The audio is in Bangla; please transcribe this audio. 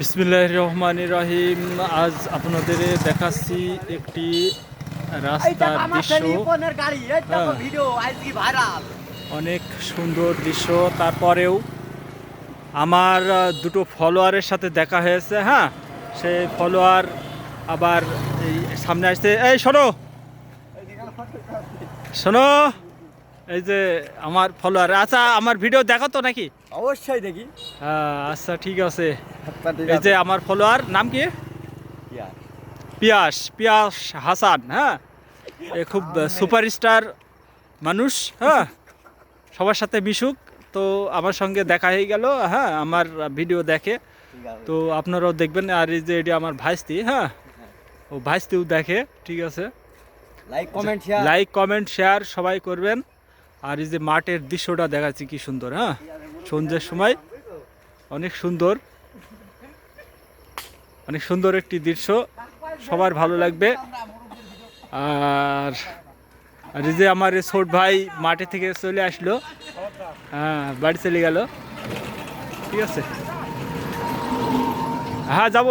বিসমিল্লাহ রহমান রহিম আজ আপনাদের দেখাচ্ছি একটি রাস্তার দৃশ্য। হ্যাঁ। অনেক সুন্দর দৃশ্য। তারপরেও আমার দুটো ফলোয়ারের সাথে দেখা হয়েছে হ্যাঁ? সে ফলোয়ার আবার এই সামনে আসছে। এই শোনো! শোনো! এই যে আমার ফলোয়ার আচ্ছা আমার ভিডিও দেখো তো নাকি? অবশ্যই দেখি। হ্যাঁ আচ্ছা ঠিক আছে। এই যে আমার ফলোয়ার নাম কি? পিয়াস। পিয়াস হাসান হ্যাঁ? এ খুব সুপারস্টার মানুষ হ্যাঁ? সবার সাথে মিশুক। তো আমার সঙ্গে দেখা হয়ে গেল হ্যাঁ? আমার ভিডিও দেখে। তো আপনারাও দেখবেন আর এই যে এটি আমার ভাইস্তি হ্যাঁ? ও ভাইস্তিও দেখে ঠিক আছে। Like comment share like comment share সবাই করবেন। আর এই যে মাঠের দৃশ্যটা দেখাচ্ছি কি সুন্দর হ্যাঁ? সন্ধ্যের সময় অনেক সুন্দর অনেক সুন্দর একটি দৃশ্য, সবার ভালো লাগবে। আর আর এই যে আমার ছোট ভাই মাঠে থেকে চলে আসলো হ্যাঁ বাড়ি চলে গেল। ঠিক আছে? হ্যাঁ যাব।